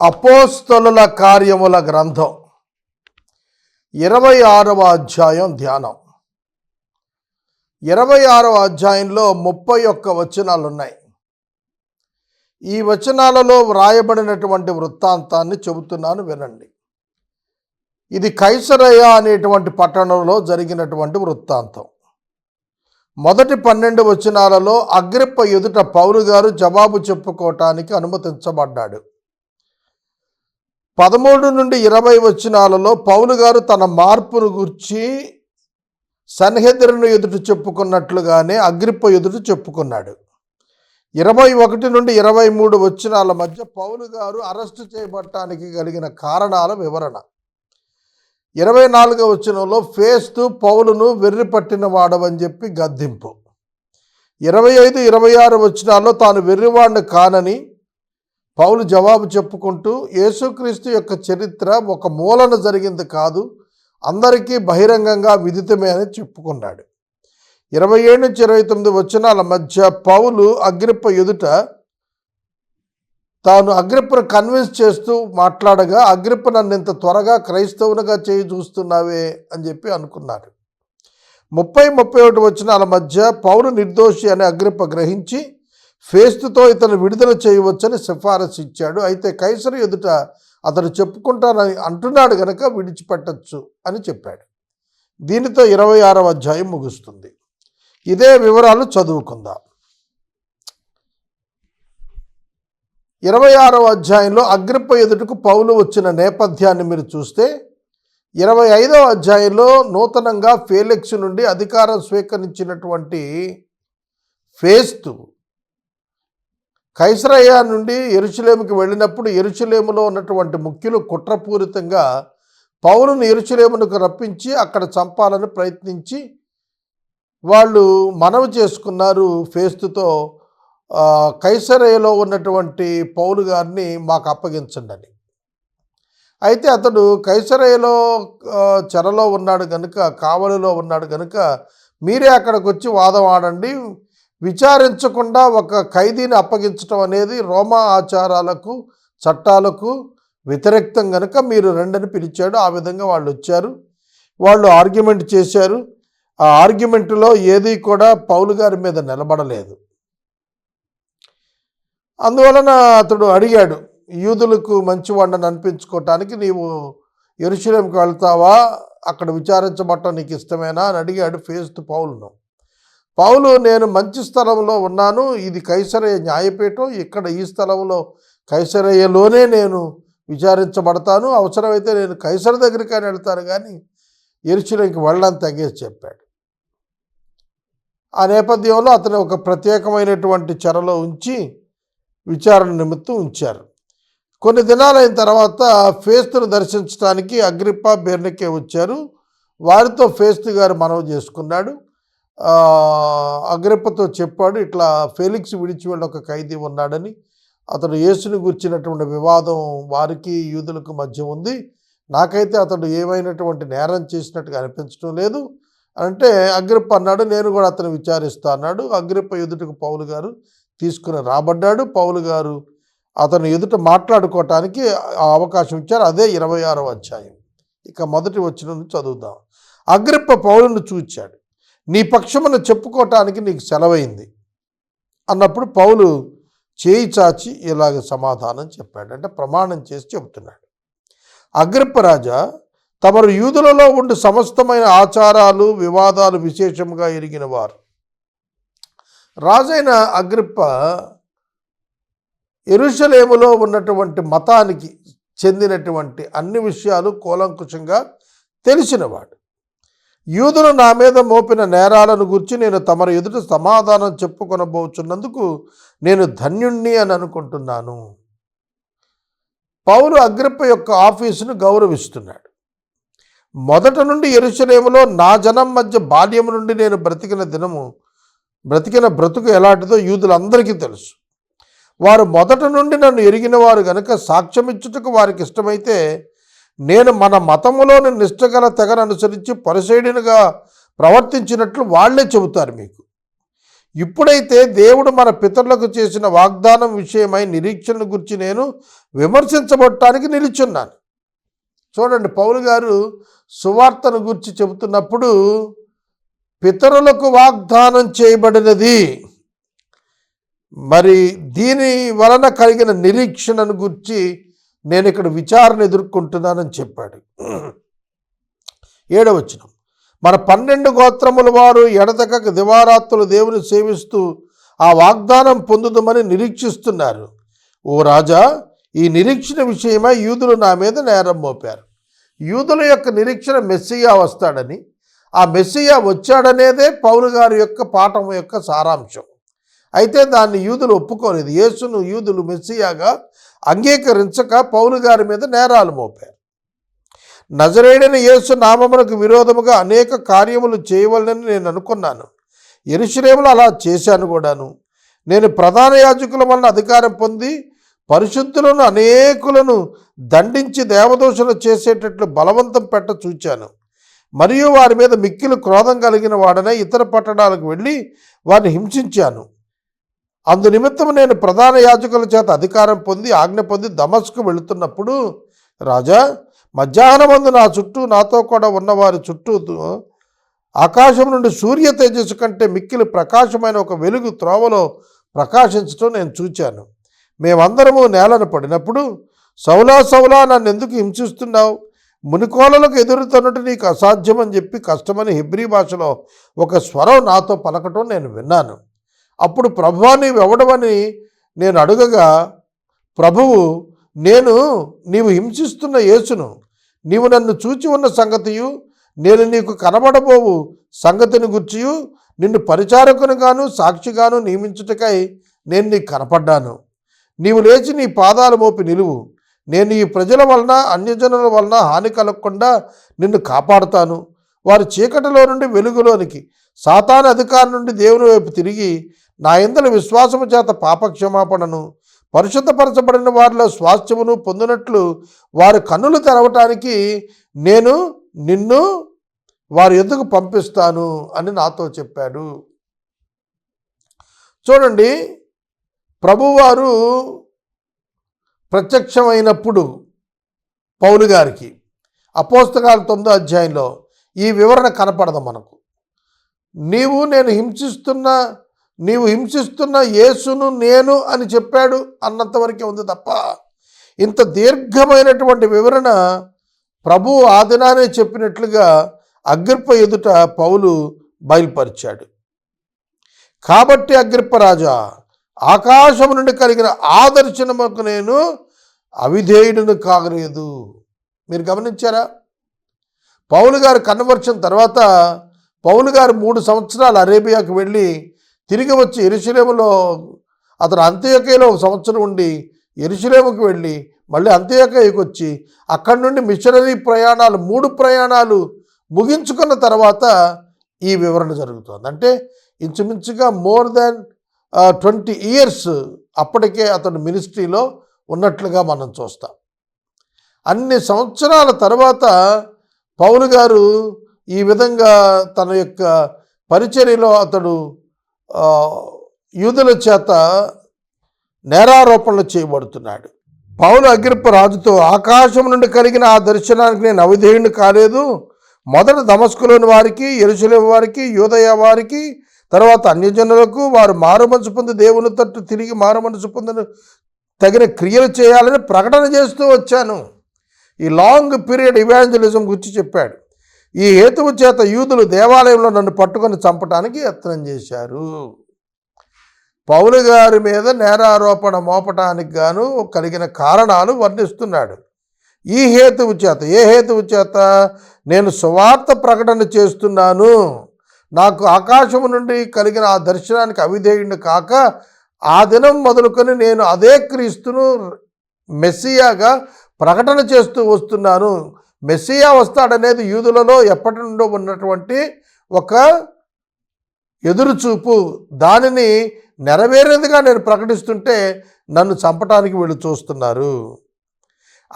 అపోస్తలుల కార్యముల గ్రంథం. ఇరవై ఆరవ అధ్యాయం ధ్యానం. ఇరవై ఆరవ అధ్యాయంలో ముప్పై ఒక్క వచనాలు ఉన్నాయి ఈ వచనాలలో వ్రాయబడినటువంటి వృత్తాంతాన్ని చెబుతున్నాను వినండి. ఇది కైసరయ్య అనేటువంటి పట్టణంలో జరిగినటువంటి వృత్తాంతం. మొదటి పన్నెండు వచనాలలో అగ్రిప్ప ఎదుట పౌలు గారు జవాబు చెప్పుకోవటానికి అనుమతించబడ్డాడు. పదమూడు నుండి ఇరవై వచనాలలో పౌలు గారు తన మార్పును గుర్చి సన్హెద్రను ఎదుట చెప్పుకున్నట్లుగానే అగ్రిప్ప ఎదుట చెప్పుకున్నాడు. ఇరవై ఒకటి నుండి ఇరవై మూడు వచనాల మధ్య పౌలు గారు అరెస్టు చేయబడటానికి కలిగిన కారణాల వివరణ. ఇరవై నాలుగవ వచనంలో ఫేస్తు పౌలును వెర్రి పట్టిన వాడవని చెప్పి గద్దింపు. ఇరవై ఐదు ఇరవై ఆరు వచనాల్లో తాను వెర్రివాడిని కానని పౌలు జవాబు చెప్పుకుంటూ యేసుక్రీస్తు యొక్క చరిత్ర ఒక మూలన జరిగింది కాదు అందరికీ బహిరంగంగా విదితమే అని చెప్పుకున్నాడు. ఇరవై ఏడు నుంచి ఇరవై తొమ్మిది వచనాల మధ్య పౌలు అగ్రిప్ప ఎదుట తాను అగ్రిప్పను కన్విన్స్ చేస్తూ మాట్లాడగా అగ్రిప్ప నన్ను ఇంత త్వరగా క్రైస్తవునిగా చేయి చూస్తున్నావే అని చెప్పి అనుకున్నాడు. ముప్పై ముప్పై ఒకటి వచనాల మధ్య పౌరు నిర్దోషి అని అగ్రిప్ప గ్రహించి ఫేస్తుతో ఇతను విడుదల చేయవచ్చని సిఫారసు ఇచ్చాడు. అయితే కైసరు ఎదుట అతను చెప్పుకుంటానని అంటున్నాడు గనక విడిచిపెట్టచ్చు అని చెప్పాడు. దీనితో ఇరవై ఆరవ అధ్యాయం ముగుస్తుంది. ఇదే వివరాలు చదువుకుందాం. ఇరవై ఆరవ అధ్యాయంలో అగ్రిప్ప ఎదుటకు పౌలు వచ్చిన నేపథ్యాన్ని మీరు చూస్తే ఇరవై ఐదవ అధ్యాయంలో నూతనంగా ఫేలెక్స్ నుండి అధికారం స్వీకరించినటువంటి ఫేస్తు కైసరయ్య నుండి ఎరుచులేముకి వెళ్ళినప్పుడు ఎరుచులేములో ఉన్నటువంటి ముఖ్యులు కుట్రపూరితంగా పౌరుని ఎరుచులేమునకు రప్పించి అక్కడ చంపాలని ప్రయత్నించి వాళ్ళు మనవి చేసుకున్నారు ఫేస్తుతో. కైసరయ్యలో ఉన్నటువంటి పౌలు గారిని మాకు అప్పగించండి అని అయితే అతడు కైసరయ్యలో చెరలో ఉన్నాడు కనుక కావలిలో ఉన్నాడు కనుక మీరే అక్కడికి వచ్చి వాదం ఆడండి విచారించకుండా ఒక ఖైదీని అప్పగించడం అనేది రోమా ఆచారాలకు చట్టాలకు వ్యతిరేక్తం కనుక మీరు రెండని పిలిచాడు. ఆ విధంగా వాళ్ళు వచ్చారు. వాళ్ళు ఆర్గ్యుమెంట్ చేశారు. ఆ ఆర్గ్యుమెంట్లో ఏది కూడా పౌలు గారి మీద నిలబడలేదు. అందువలన అతడు అడిగాడు యూదులకు మంచివాడిని అనిపించుకోవటానికి నీవు ఎరుశలేంకి వెళ్తావా? అక్కడ విచారించబట్టం నీకు ఇష్టమేనా? అని అడిగాడు ఫేస్తు పౌలును. పౌలు నేను మంచి స్థలంలో ఉన్నాను. ఇది కైసరయ్య న్యాయపీఠం. ఇక్కడ ఈ స్థలంలో కైసరయ్యలోనే నేను విచారించబడతాను. అవసరమైతే నేను కైసర దగ్గరికైనా వెళ్తాను. కానీ ఎరుచులకి వెళ్ళని తగ్గేసి చెప్పాడు. ఆ నేపథ్యంలో అతను ఒక ప్రత్యేకమైనటువంటి చెరలో ఉంచి విచారణ నిమిత్తం ఉంచారు. కొన్ని దినాలైన తర్వాత ఫేస్తును దర్శించడానికి అగ్రిప్ప బెర్నికే వచ్చారు. వారితో ఫేస్తు గారు మనవి చేసుకున్నాడు. అగ్రిప్పతో చెప్పాడు ఇట్లా ఫెలిక్స్ విడిచి వెళ్ళి ఒక ఖైదీ ఉన్నాడని. అతడు యేసుని గుర్చినటువంటి వివాదం వారికి యూదులకు మధ్య ఉంది. నాకైతే అతడు ఏమైనటువంటి నేరం చేసినట్టుగా అనిపించడం లేదు. అంటే అగ్రిప్ప అన్నాడు నేను కూడా అతను విచారిస్తా అన్నాడు. అగ్రిప్ప ఎదుటకు పౌలు గారు తీసుకుని రాబడ్డాడు. పౌలు గారు అతను ఎదుట మాట్లాడుకోవటానికి అవకాశం ఇచ్చారు. అదే ఇరవై ఆరో అధ్యాయం. ఇక మొదటి వచ్చిన చదువుదాం. అగ్రిప్ప పౌలును చూచాడు. నీ పక్షమును చెప్పుకోవటానికి నీకు సెలవైంది. అన్నప్పుడు పౌలు చేయి చాచి ఇలాగ సమాధానం చెప్పాడు. అంటే ప్రమాణం చేసి చెబుతున్నాడు. అగ్రిప్ప రాజా తమరు యూదులలో ఉండి సమస్తమైన ఆచారాలు వివాదాలు విశేషంగా ఎరిగిన వారు. రాజైన అగ్రిప్ప ఎరుషలేములో ఉన్నటువంటి మతానికి చెందినటువంటి అన్ని విషయాలు కూలంకుషంగా తెలిసినవాడు. యూదులు నా మీద మోపిన నేరాలను గురించి నేను తమరి ఎదుట సమాధానం చెప్పుకొనబోచున్నందుకు నేను ధన్యుణ్ణి అని అనుకుంటున్నాను. పౌలు అగ్రిప్ప యొక్క ఆఫీసును గౌరవిస్తున్నాడు. మొదట నుండి ఎరుసలేములో నా జనం మధ్య బాల్యము నుండి నేను బ్రతికిన దినము బ్రతికిన బ్రతుకు ఎలాంటిదో యూదులందరికీ తెలుసు. వారు మొదట నుండి నన్ను ఎరిగిన వారు గనక సాక్ష్యమిచ్చుటకు వారికి ఇష్టమైతే నేను మన మతములోని నిష్టగల తెగను అనుసరించి పరిశైడినిగా ప్రవర్తించినట్లు వాళ్ళే చెబుతారు మీకు. ఇప్పుడైతే దేవుడు మన పితరులకు చేసిన వాగ్దానం విషయమై నిరీక్షణ గురించి నేను విమర్శించబడటానికి నిలుచున్నాను. చూడండి పౌలు గారు సువార్తను గురించి చెబుతున్నప్పుడు పితరులకు వాగ్దానం చేయబడినది మరి దీని వలన కలిగిన నిరీక్షణను గురించి నేను ఇక్కడ విచారణ ఎదుర్కొంటున్నానని చెప్పాడు. ఏడవచనం. మన పన్నెండు గోత్రముల వారు ఎడతెగక దివారాత్రులు దేవుని సేవిస్తూ ఆ వాగ్దానం పొందుదమని నిరీక్షిస్తున్నారు. ఓ రాజా ఈ నిరీక్షణ విషయమై యూదులు నా మీద నేరం మోపారు. యూదుల యొక్క నిరీక్షణ మెస్సియా వస్తాడని ఆ మెస్సియా వచ్చాడనేదే పౌలు గారి యొక్క పాఠం యొక్క సారాంశం. అయితే దాన్ని యూదులు ఒప్పుకోలేదు. యేసును యూదులు మెస్సియాగా అంగీకరించక పౌలు గారి మీద నేరాలు మోపారు. నజరేడైన యేసు నామమునకు విరోధముగా అనేక కార్యములు చేయవలనని నేను అనుకున్నాను. ఎరుషులేములు అలా చేశాను కూడాను. నేను ప్రధాన యాజకుల వలన అధికారం పొంది పరిశుద్ధులను అనేకులను దండించి దేవదోషణ చేసేటట్లు బలవంతం పెట్ట చూచాను. మరియు వారి మీద మిక్కిలు క్రోధం కలిగిన వాడనే ఇతర పట్టణాలకు వెళ్ళి వారిని హింసించాను. అందు నిమిత్తం నేను ప్రధాన యాజకుల చేత అధికారం పొంది ఆజ్ఞ పొంది దమస్కు వెళుతున్నప్పుడు రాజా మధ్యాహ్నమందు నా చుట్టూ నాతో కూడా ఉన్నవారి చుట్టూ ఆకాశం నుండి సూర్య తేజస్సు కంటే మిక్కిలి ప్రకాశమైన ఒక వెలుగు త్రోవలో ప్రకాశించటం నేను చూచాను. మేమందరము నేలను పడినప్పుడు సౌలా సౌలా నన్ను ఎందుకు హింసిస్తున్నావు మునికోలలకు ఎదురుతున్నట్టు నీకు అసాధ్యమని చెప్పి కష్టమని హిబ్రీ భాషలో ఒక స్వరం నాతో పలకటం నేను విన్నాను. అప్పుడు ప్రభువా ఇవ్వడమని నేను అడుగగా ప్రభువు నేను నీవు హింసిస్తున్న యేసును నీవు నన్ను చూచి ఉన్న సంగతియు నేను నీకు కనబడబోవు సంగతిని గుర్చియు నిన్ను పరిచారకునిగాను సాక్షిగాను నియమించుటకై నేను నీకు కనపడ్డాను. నీవు లేచి నీ పాదాలు మోపి నిలువు. నేను ఈ ప్రజల వలన అన్యజనుల వలన హాని కలగకుండా నిన్ను కాపాడుతాను. వారి చీకటిలో నుండి వెలుగులోనికి సాతాన్ అధికారం నుండి దేవుని వైపు తిరిగి నా ఇందల విశ్వాసము చేత పాపక్షమాపణను పరిశుద్ధపరచబడిన వారిలో స్వాస్థ్యమును పొందినట్లు వారి కన్నులు తెరవటానికి నేను నిన్ను వారి ఎందుకు పంపిస్తాను అని నాతో చెప్పాడు. చూడండి ప్రభువారు ప్రత్యక్షమైనప్పుడు పౌలు గారికి అపోస్తకాల తొమ్మిదో అధ్యాయంలో ఈ వివరణ కనపడదు మనకు. నీవు నేను హింసిస్తున్న నీవు హింసిస్తున్న యేసును నేను అని చెప్పాడు అన్నంతవరకే ఉంది తప్ప. ఇంత దీర్ఘమైనటువంటి వివరణ ప్రభు ఆదినానే చెప్పినట్లుగా అగ్రిప్ప ఎదుట పౌలు బయలుపరిచాడు. కాబట్టి అగ్రిప్ప రాజా ఆకాశం నుండి కలిగిన ఆదర్శనముకు నేను అవిధేయుడును కాగలేదు. మీరు గమనించారా? పౌలు గారు కన్వర్షన్ తర్వాత పౌలు గారు మూడు సంవత్సరాలు అరేబియాకు వెళ్ళి తిరిగి వచ్చి ఎరుశలేములో అతను అంత్యకేలో ఒక సంవత్సరం ఉండి ఎరుశలేముకి వెళ్ళి మళ్ళీ అంత్యకేయకు వచ్చి అక్కడి నుండి మిషనరీ ప్రయాణాలు మూడు ప్రయాణాలు ముగించుకున్న తర్వాత ఈ వివరణ జరుగుతుంది. అంటే ఇంచుమించుగా మోర్ దాన్ ట్వంటీ ఇయర్స్ అప్పటికే అతను మినిస్ట్రీలో ఉన్నట్లుగా మనం చూస్తాం. అన్ని సంవత్సరాల తర్వాత పౌలు గారు ఈ విధంగా తన యొక్క పరిచర్యలో అతడు యూదుల చేత నేరారోపణలు చేయబడుతున్నాడు. పౌలు అగ్రిప్ప రాజుతో ఆకాశం నుండి కలిగిన ఆ దర్శనానికి నేను అవిధేయుని కాలేదు. మొదట దమస్కులోని వారికి ఎరుసలేం వారికి యూదయ వారికి తర్వాత అన్యజనులకు వారు మారుమనసు పొంది దేవుని తట్టు తిరిగి మారుమనసు పొందిన తగిన క్రియలు చేయాలని ప్రకటన చేస్తూ వచ్చాను. ఈ లాంగ్ పీరియడ్ ఇవాంజలిజం గురించి చెప్పాడు. ఈ హేతువు చేత యూదులు దేవాలయంలో నన్ను పట్టుకొని చంపటానికి యత్నం చేశారు. పౌలు గారి మీద నేరారోపణ మోపటానికి గాను కలిగిన కారణాలు వర్ణిస్తున్నాడు. ఈ హేతువు చేత ఏ హేతువు చేత? నేను సువార్త ప్రకటన చేస్తున్నాను. నాకు ఆకాశము నుండి కలిగిన ఆ దర్శనానికి అవిధేయుడు కాక ఆ దినం మొదలుకొని నేను అదే క్రీస్తును మెస్సియాగా ప్రకటన చేస్తూ వస్తున్నాను. మెస్సియా వస్తాడనేది యూదులలో ఎప్పటి నుండో ఉన్నటువంటి ఒక ఎదురుచూపు. దానిని నెరవేరేదిగా నేను ప్రకటిస్తుంటే నన్ను చంపటానికి వీళ్ళు చూస్తున్నారు.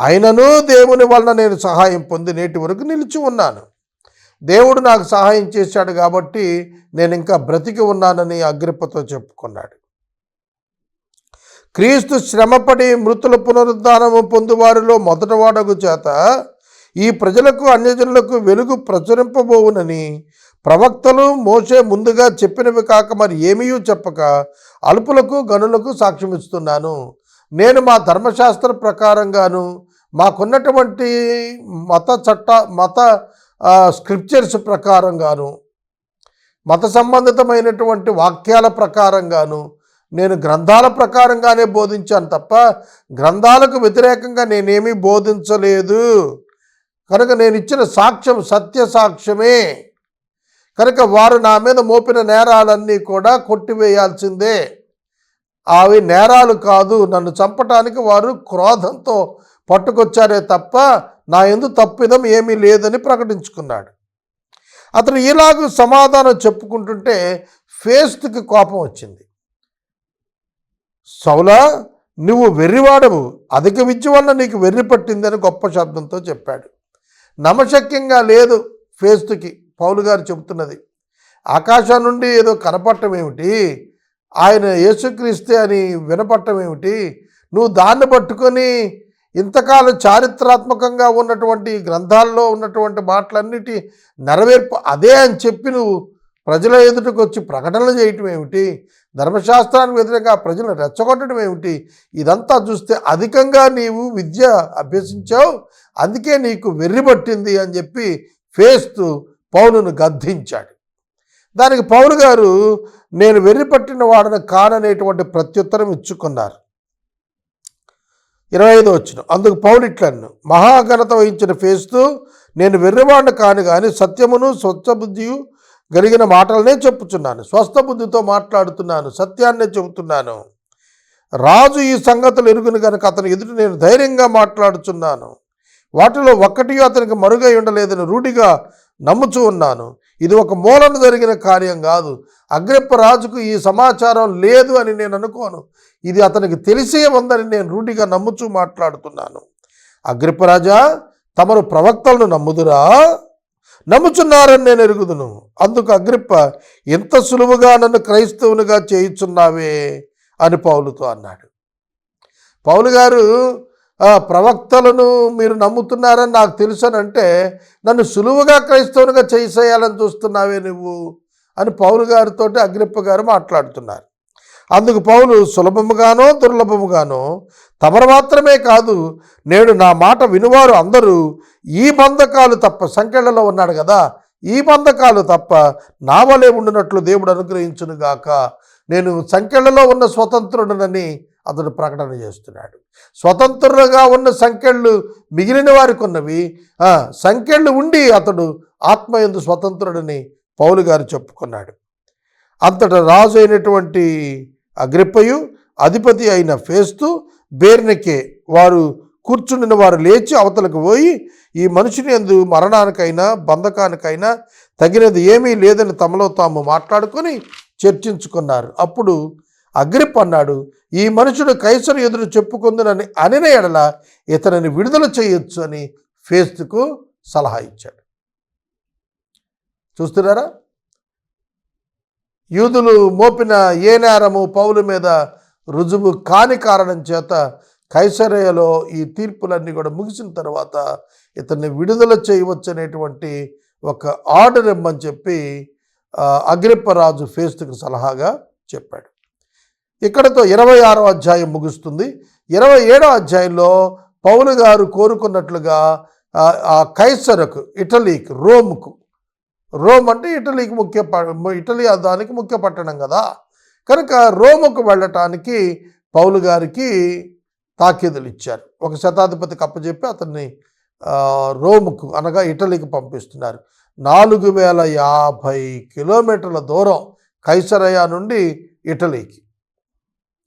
అయినను దేవుని వలన నేను సహాయం పొంది నేటి వరకు నిలిచి ఉన్నాను. దేవుడు నాకు సహాయం చేశాడు కాబట్టి నేను ఇంకా బ్రతికి ఉన్నానని అగ్రిప్పతో చెప్పుకున్నాడు. క్రీస్తు శ్రమపడి మృతుల పునరుద్ధానము పొందువారిలో మొదటివాడగు చేత ఈ ప్రజలకు అన్యజనులకు వెలుగు ప్రచురింపబోవునని ప్రవక్తలు మోసే ముందుగా చెప్పినవి కాక మరి ఏమీ చెప్పక అల్పులకు గనులకు సాక్ష్యమిస్తున్నాను. నేను మా ధర్మశాస్త్ర ప్రకారంగాను మాకున్నటువంటి మత చట్ట మత స్క్రిప్చర్స్ ప్రకారంగాను మత సంబంధితమైనటువంటి వాక్యాల ప్రకారంగాను నేను గ్రంథాల ప్రకారంగానే బోధించాను తప్ప గ్రంథాలకు వ్యతిరేకంగా నేనేమీ బోధించలేదు. కనుక నేను ఇచ్చిన సాక్ష్యం సత్య సాక్ష్యమే. కనుక వారు నా మీద మోపిన నేరాలన్నీ కూడా కొట్టివేయాల్సిందే. అవి నేరాలు కాదు నన్ను చంపటానికి వారు క్రోధంతో పట్టుకొచ్చారే తప్ప నా ఎందు తప్పిదం ఏమీ లేదని ప్రకటించుకున్నాడు. అతను ఇలాగ సమాధానం చెప్పుకుంటుంటే ఫేస్కి కోపం వచ్చింది. సౌలా నువ్వు వెర్రివాడవు అధిక విద్య వల్ల నీకు వెర్రి పట్టిందని గొప్ప శబ్దంతో చెప్పాడు. నమశక్యంగా లేదు ఫేస్తుకి పౌలు గారు చెబుతున్నది ఆకాశం నుండి ఏదో కనపడటం ఏమిటి? ఆయన యేసుక్రీస్తే అని వినపడటం ఏమిటి? నువ్వు దాన్ని పట్టుకొని ఇంతకాలం చారిత్రాత్మకంగా ఉన్నటువంటి గ్రంథాల్లో ఉన్నటువంటి మాటలన్నిటి నెరవేర్పు అదే అని చెప్పి నువ్వు ప్రజల ఎదుటకు వచ్చి ప్రకటనలు చేయటం ఏమిటి? ధర్మశాస్త్రానికి వ్యతిరేకంగా ప్రజలను రెచ్చగొట్టడం ఏమిటి? ఇదంతా చూస్తే అధికంగా నీవు విద్య అభ్యసించావు అందుకే నీకు వెర్రి పట్టింది అని చెప్పి ఫేస్తు పౌలును గద్దించాడు. దానికి పౌలు గారు నేను వెర్రి పట్టిన వాడను కాననేటువంటి ప్రత్యుత్తరం ఇచ్చుకున్నారు. ఇరవై ఐదు వచ్చిన అందుకు పౌలు ఇట్లను మహాఘనత వహించిన ఫేస్తూ నేను వెర్రివాడిని కాను కానీ సత్యమును స్వచ్ఛ బుద్ధియు కలిగిన మాటలనే చెప్పుచున్నాను. స్వస్థ బుద్ధితో మాట్లాడుతున్నాను. సత్యాన్నే చెబుతున్నాను. రాజు ఈ సంగతులు ఎరుగును కనుక అతని ఎదుట నేను ధైర్యంగా మాట్లాడుచున్నాను. వాటిలో ఒక్కటి అతనికి మరుగై ఉండలేదని రూఢిగా నమ్ముచూ ఉన్నాను. ఇది ఒక మూలన జరిగిన కార్యం కాదు. అగ్రిప్ప రాజుకు ఈ సమాచారం లేదు అని నేను అనుకోను. ఇది అతనికి తెలిసే ఉందని నేను రూఢిగా నమ్ముచూ మాట్లాడుతున్నాను. అగ్రిప్ప రాజా తమరు ప్రవక్తలను నమ్ముదురా? నమ్ముచున్నారని నేను ఎరుగుదును. అందుకు అగ్రిప్ప ఇంత సులువుగా నన్ను క్రైస్తవునిగా చేయుచున్నావే? అని పౌలుతో అన్నాడు. పౌలు గారు ప్రవక్తలను మీరు నమ్ముతున్నారని నాకు తెలుసనంటే నన్ను సులువుగా క్రైస్తవునిగా చేసేయాలని చూస్తున్నావే నువ్వు? అని పౌలు గారితో అగ్రిప్ప గారు మాట్లాడుతున్నారు. అందుకు పౌలు సులభముగానో దుర్లభముగానో తమరు మాత్రమే కాదు నేడు నా మాట వినువారు అందరూ ఈ బంధకాలు తప్ప సంఖ్యలలో ఉన్నాడు కదా ఈ బంధకాలు తప్ప నా వలె ఉండినట్లు దేవుడు అనుగ్రహించునుగాక. నేను సంఖ్యలలో ఉన్న స్వతంత్రుడనని అతడు ప్రకటన చేస్తున్నాడు. స్వతంత్రులుగా ఉన్న సంఖ్యలు మిగిలిన వారికి ఉన్నవి. సంఖ్యలు ఉండి అతడు ఆత్మయందు స్వతంత్రుడని పౌలు గారు చెప్పుకున్నాడు. అంతటా రాజు అయినటువంటి అగ్రిప్పయు అధిపతి అయిన ఫేస్తు బేర్నెకే వారు కూర్చుండిన వారు లేచి అవతలకు పోయి ఈ మనుషుని ఎందు మరణానికైనా బంధకానికైనా తగినది ఏమీ లేదని తమలో తాము మాట్లాడుకొని చర్చించుకున్నారు. అప్పుడు అగ్రిప్ అన్నాడు ఈ మనుషుడు కైసరు ఎదురు చెప్పుకుందునని అనిన ఎడల ఇతనిని విడుదల చేయొచ్చు అని ఫేస్తుకు సలహా ఇచ్చాడు. చూస్తున్నారా? యూదులు మోపిన ఏ నేరము పౌలు మీద రుజువు కాని కారణం చేత కైసరేయలో ఈ తీర్పులన్నీ కూడా ముగిసిన తర్వాత ఇతన్ని విడుదల చేయవచ్చనేటువంటి ఒక ఆర్డర్ ఇమ్మని చెప్పి అగ్రిప్పరాజు ఫేస్తుకు సలహాగా చెప్పాడు. ఇక్కడతో ఇరవై ఆరో అధ్యాయం ముగుస్తుంది. ఇరవై ఏడో అధ్యాయంలో పౌలు గారు కోరుకున్నట్లుగా ఆ కైసరకు ఇటలీకి రోమ్కు రోమ్ అంటే ఇటలీకి ముఖ్య ప- ఇటలీ దానికి ముఖ్య పట్టణం కదా. కనుక రోముకు వెళ్ళటానికి పౌలు గారికి తాకీదులు ఇచ్చారు. ఒక శతాధిపతికి అప్పచెప్పి అతన్ని రోమ్కు రోముకు అనగా ఇటలీకి పంపిస్తున్నారు. నాలుగు వేల యాభై కిలోమీటర్ల దూరం కైసరయా నుండి ఇటలీకి.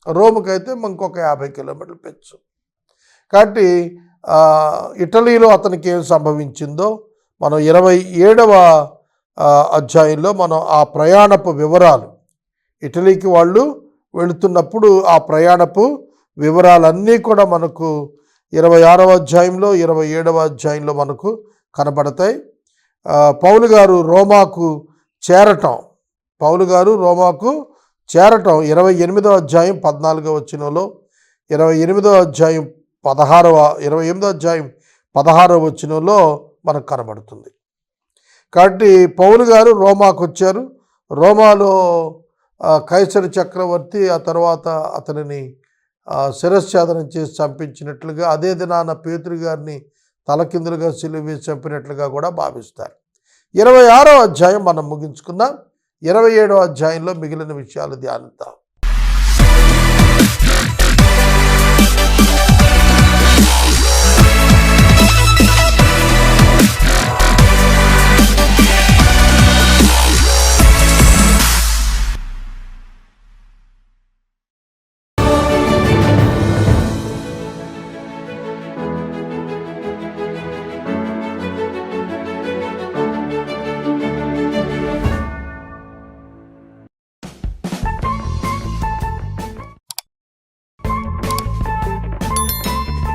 రోముకి అయితే ఇంకొక యాభై కిలోమీటర్లు పెంచు. కాబట్టి ఇటలీలో అతనికి ఏం సంభవించిందో మనం ఇరవై ఏడవ అధ్యాయంలో మనం ఆ ప్రయాణపు వివరాలు. ఇటలీకి వాళ్ళు వెళుతున్నప్పుడు ఆ ప్రయాణపు వివరాలన్నీ కూడా మనకు ఇరవై ఆరవ అధ్యాయంలో ఇరవై ఏడవ అధ్యాయంలో మనకు కనబడతాయి. పౌలు గారు రోమాకు చేరటం. పౌలు గారు రోమాకు చేరటం ఇరవై ఎనిమిదో అధ్యాయం పద్నాలుగో వచ్చినలో ఇరవై ఎనిమిదో అధ్యాయం పదహారవ ఇరవై ఎనిమిదో అధ్యాయం పదహారవ వచ్చినలో మనకు కనబడుతుంది. కాబట్టి పౌలు గారు రోమాకు వచ్చారు. రోమాలో కైసరు చక్రవర్తి ఆ తర్వాత అతనిని ఆ, చేసి చంపించినట్లుగా అదే దినాన పేతురు గారిని తలకిందులుగా సిలువ చంపినట్లుగా కూడా భావిస్తారు. ఇరవై ఆరో అధ్యాయం మనం ముగించుకుందాం. ఇరవై ఏడో అధ్యాయంలో మిగిలిన విషయాలు ధ్యానిద్దాం.